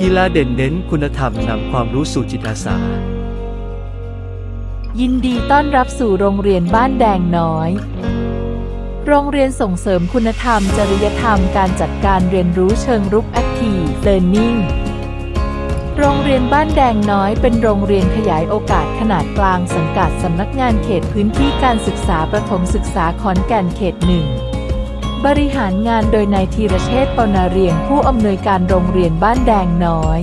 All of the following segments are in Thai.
กีฬาเด่นเน้นคุณธรรมนำความรู้สู่จิตอาสา ยินดีต้อนรับสู่โรงเรียนบ้านแดงน้อย โรงเรียนส่งเสริมคุณธรรม จริยธรรมการจัดการเรียนรู้เชิงรุก Active Learning โรงเรียนบ้านแดงน้อยเป็นโรงเรียนขยายโอกาสขนาดกลางสังกัดสำนักงานเขตพื้นที่การศึกษาประถมศึกษาขอนแก่นเขตหนึ่ง บริหารงานโดยนายธีรเชษฐ์ปนาเรียงผู้อำนวยการโรงเรียนบ้านแดงน้อย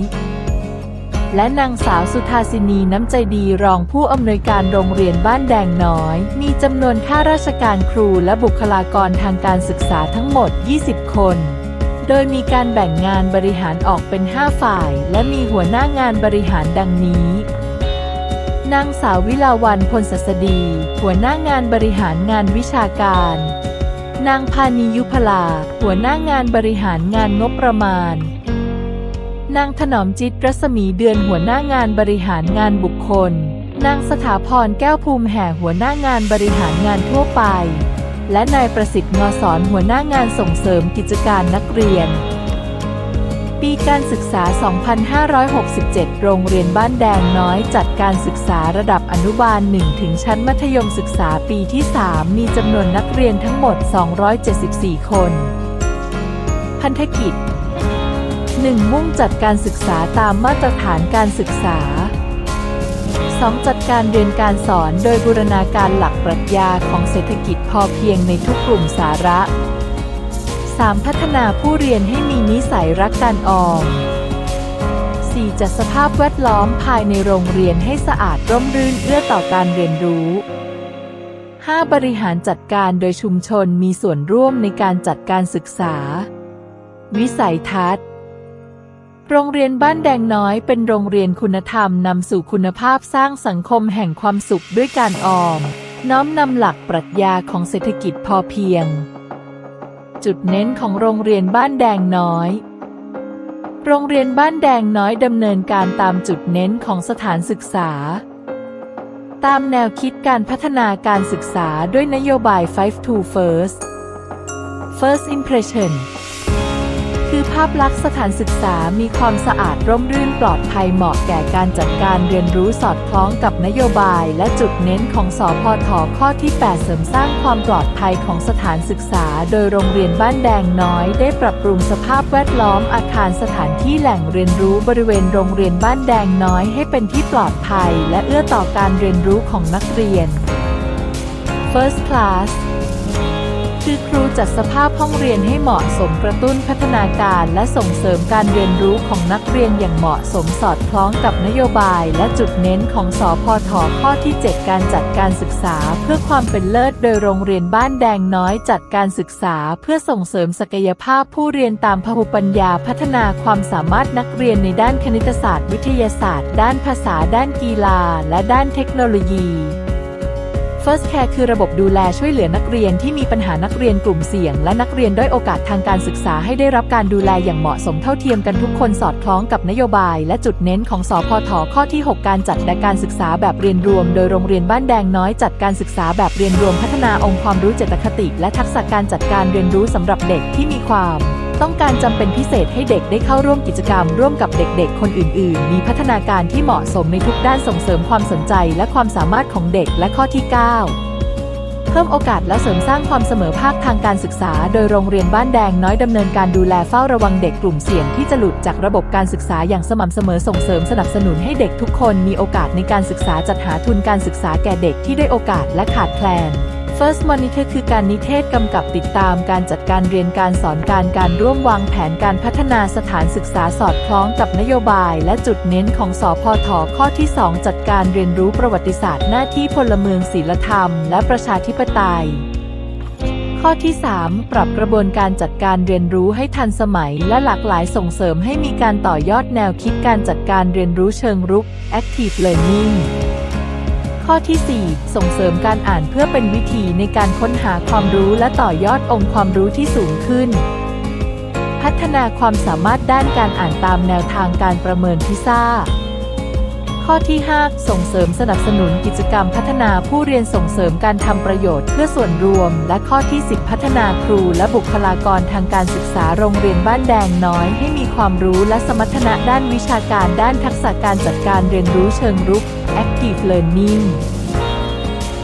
และนางสาวสุธาสินีน้ำใจดีรองผู้อำนวยการโรงเรียนบ้านแดงน้อย มีจำนวนข้าราชการครูและบุคลากรทางการศึกษาทั้งหมด 20 คน โดยมีการแบ่งงานบริหารออกเป็น 5 ฝ่าย และมีหัวหน้างานบริหารดังนี้นางสาววิลาวันพลศสดี หัวหน้างานบริหารงานวิชาการ นางพานียุพลา หัวหน้างานบริหารงานงบประมาณ นางถนอมจิตรัศมีเดือนหัวหน้างานบริหารงานบุคคล นางสถาพรแก้วภูมิแห่หัวหน้างานบริหารงานทั่วไป และนายประสิทธิ์งอสอนหัวหน้างานส่งเสริมกิจการนักเรียน ปีการศึกษา 2567 โรงเรียนบ้านแดงน้อยจัดการศึกษาระดับอนุบาล 1 ถึงชั้นมัธยมศึกษาปีที่ 3 มีจำนวนนักเรียนทั้งหมด 274 คน พันธกิจ 1. มุ่งจัดการศึกษาตามมาตรฐานการศึกษา 2. จัดการเรียนการสอนโดยบูรณาการหลักปรัชญาของเศรษฐกิจพอเพียงในทุกกลุ่มสาระ 3. พัฒนาผู้เรียนให้มีนิสัยรักการออม 4. จัดสภาพแวดล้อมภายในโรงเรียนให้สะอาดร่มรื่นเอื้อต่อการเรียนรู้ 5. บริหารจัดการโดยชุมชนมีส่วนร่วมในการจัดการศึกษา วิสัยทัศน์ โรงเรียนบ้านแดงน้อยเป็นโรงเรียนคุณธรรมนำสู่คุณภาพสร้างสังคมแห่งความสุขด้วยการออม น้อมนำหลักปรัชญาของเศรษฐกิจพอเพียง จุดเน้นของโรงเรียนบ้านแดงน้อย โรงเรียนบ้านแดงน้อยดำเนินการตามจุดเน้นของสถานศึกษา ตามแนวคิดการพัฒนาการศึกษาด้วยนโยบาย 5 to First First Impression าพลักษณ์สถานศึกษามีความสะอาดร่มรื่นปลอดภัยเหมาะแก่การจัดการเรียนรู้สอดคล้องกับนโยบายและจุดเน้นของสอพทข้อที่ 8 เสริมสร้างความปลอดภัยของสถานศึกษา โดยโรงเรียนบ้านแดงน้อย ได้ปรับปรุงสภาพแวดล้อมอาคารสถานที่แหล่งเรียนรู้บริเวณโรงเรียนบ้านแดงน้อยให้เป็นที่ปลอดภัย และเอื้อต่อการเรียนรู้ของนักเรียน First Class คือครูจัดสภาพห้องเรียนให้เหมาะสมกระตุ้นพัฒนาการและส่งเสริมการเรียนรู้ของนักเรียนอย่างเหมาะสมสอดคล้องกับนโยบายและจุดเน้นของสอพทข้อที่ 7 การจัดการศึกษาเพื่อความเป็นเลิศโดยโรงเรียนบ้านแดงน้อยจัดการศึกษาเพื่อส่งเสริมศักยภาพผู้เรียนตามพหุปัญญาพัฒนาความสามารถนักเรียนในด้านคณิตศาสตร์ วิทยาศาสตร์ ด้านภาษาด้านกีฬา และด้านเทคโนโลยี First Care คือระบบดูแลช่วยเหลือนักเรียนที่มีปัญหานักเรียนกลุ่มเสี่ยง และนักเรียนด้อยโอกาสทางการศึกษาให้ได้รับการดูแลอย่างเหมาะสมเท่าเทียมกันทุกคนสอดคล้องกับนโยบาย และจุดเน้นของสพทข้อที่ 6 การจัดและการศึกษาแบบเรียนรวม โดยโรงเรียนบ้านแดงน้อยจัดการศึกษาแบบเรียนรวมพัฒนาองค์ความรู้เจตคติ และทักษะการจัดการเรียนรู้สำหรับเด็กที่มีความ ต้องการจำเป็นพิเศษให้เด็กได้เข้าร่วมกิจกรรม ร่วมกับเด็กๆ คนอื่น ๆ มีพัฒนาการที่เหมาะสมในทุกด้านส่งเสริมความสนใจและความสามารถของเด็กและข้อที่ 9เพิ่มโอกาสและเสริมสร้างความเสมอภาคทางการศึกษา โดยโรงเรียนบ้านแดงน้อยดำเนินการดูแลเฝ้าระวังเด็กกลุ่มเสี่ยงที่จะหลุดจากระบบการศึกษาอย่างสม่ำเสมอส่งเสริมสนับสนุนให้เด็กทุกคนมีโอกาสในการศึกษาจัดหาทุนการศึกษาแก่เด็กที่ได้โอกาสและขาดแคลน First Monitor คือการนิเทศกำกับติดตามการจัดการเรียนการสอนการการร่วมวางแผนการพัฒนาสถานศึกษาสอดคล้องกับนโยบายและจุดเน้นของสพทข้อที่ 2 จัดการเรียนรู้ประวัติศาสตร์หน้าที่พลเมืองศีลธรรมและประชาธิปไตย ข้อที่ 3 ปรับกระบวนการจัดการเรียนรู้ให้ทันสมัยและหลากหลายส่งเสริมให้มีการต่อยอดแนวคิดการจัดการเรียนรู้เชิงรุก Active Learning ข้อที่ 4 ส่งเสริมการอ่านเพื่อเป็นวิธีในการค้นหาความรู้และต่อยอดองค์ความรู้ที่สูงขึ้น พัฒนาความสามารถด้านการอ่านตามแนวทางการประเมินพิซ่า ข้อที่ 5 ส่งเสริมสนับสนุนกิจกรรมพัฒนาผู้เรียนส่งเสริมการทำประโยชน์เพื่อส่วนรวม และข้อที่ 10 พัฒนาครูและบุคลากรทางการศึกษาโรงเรียนบ้านแดงน้อย ให้มีความรู้และสมรรถนะด้านวิชาการด้านทักษะการจัดการเรียนรู้เชิงรุก active learning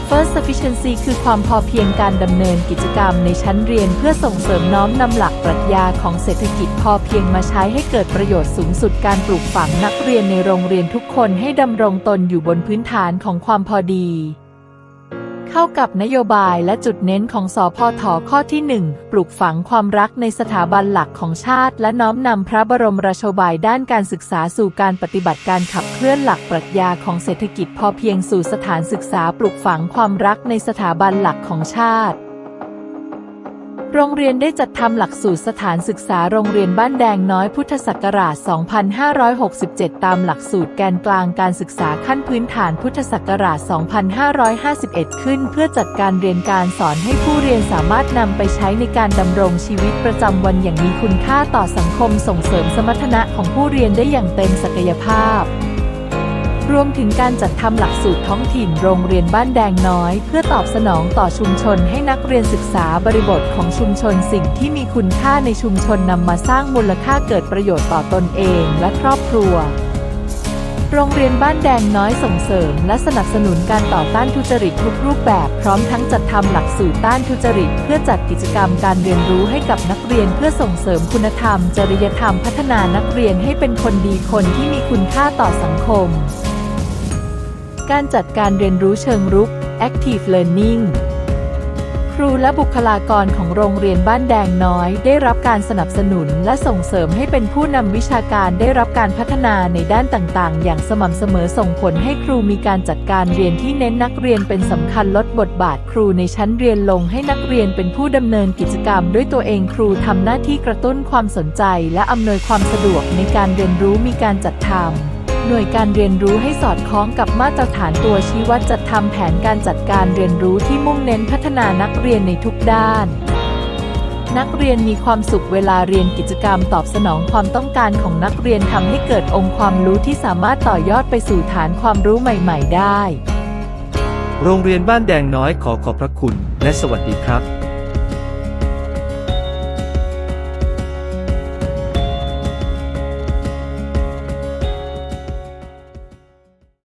First sufficiency คือความพอเพียงการดำเนินกิจกรรมในชั้นเรียนเพื่อส่งเสริมน้อมนำหลักปรัชญาของเศรษฐกิจพอเพียงมาใช้ให้เกิดประโยชน์สูงสุดการปลูกฝังนักเรียนในโรงเรียนทุกคนให้ดำรงตนอยู่บนพื้นฐานของความพอดี เข้ากับนโยบายและจุดเน้นของสอพอถอข้อที่ 1 ปลูกฝังความรักในสถาบันหลักของชาติ และน้อมนำพระบรมราชบายด้านการศึกษาสู่การปฏิบัติการขับเคลื่อนหลักปรัชญาของเศรษฐกิจพอเพียงสู่สถานศึกษาปลูกฝังความรักในสถาบันหลักของชาติ โรงเรียนได้จัดทำหลักสูตรสถานศึกษาโรงเรียนบ้านแดงน้อยพุทธศักราช 2567 ตามหลักสูตรแกนกลางการศึกษาขั้นพื้นฐานพุทธศักราช 2551 ขึ้น เพื่อจัดการเรียนการสอนให้ผู้เรียนสามารถนำไปใช้ในการดำรงชีวิตประจำวันอย่างมีคุณค่าต่อสังคมส่งเสริมสมรรถนะของผู้เรียนได้อย่างเต็มศักยภาพ รวมถึงการจัดทำหลักสูตรท้องถิ่นโรงเรียนบ้านแดงน้อย เพื่อตอบสนองต่อชุมชนให้นักเรียนศึกษาบริบทของชุมชนสิ่งที่มีคุณค่าในชุมชนนำมาสร้างมูลค่าเกิดประโยชน์ต่อตนเองและครอบครัวโรงเรียนบ้านแดงน้อยส่งเสริม และสนับสนุนการต่อต้านทุจริตทุกรูปแบบ พร้อมทั้งจัดทำหลักสูตรต้านทุจริต เพื่อจัดกิจกรรมการเรียนรู้ให้กับนักเรียนเพื่อส่งเสริมคุณธรรม จริยธรรมพัฒนานักเรียนให้เป็นคนดีคนที่มีคุณค่าต่อสังคม การจัดการเรียนรู้เชิงรุก active learning ครูและบุคลากรของโรงเรียนบ้านแดงน้อย ได้รับการสนับสนุนและส่งเสริมให้เป็นผู้นำวิชาการได้รับการพัฒนาในด้านต่างๆ อย่างสม่ำเสมอส่งผลให้ครูมีการจัดการเรียนที่เน้นนักเรียนเป็นสำคัญลดบทบาทครูในชั้นเรียนลงให้นักเรียนเป็นผู้ดำเนินกิจกรรม ด้วยตัวเองครูทำหน้าที่กระตุ้นความสนใจ และอำนวยความสะดวกในการเรียนรู้มีการจัดทำ หน่วยการเรียนรู้ให้สอดคล้องกับมาตรฐานตัวชี้วัดจัดทำแผนการจัดการเรียนรู้ที่มุ่งเน้นพัฒนานักเรียนในทุกด้าน นักเรียนมีความสุขเวลาเรียนกิจกรรมตอบสนองความต้องการของนักเรียนทำให้เกิดองค์ความรู้ที่สามารถต่อยอดไปสู่ฐานความรู้ใหม่ ๆ ได้ โรงเรียนบ้านแดงน้อยขอขอบพระคุณและสวัสดีครับ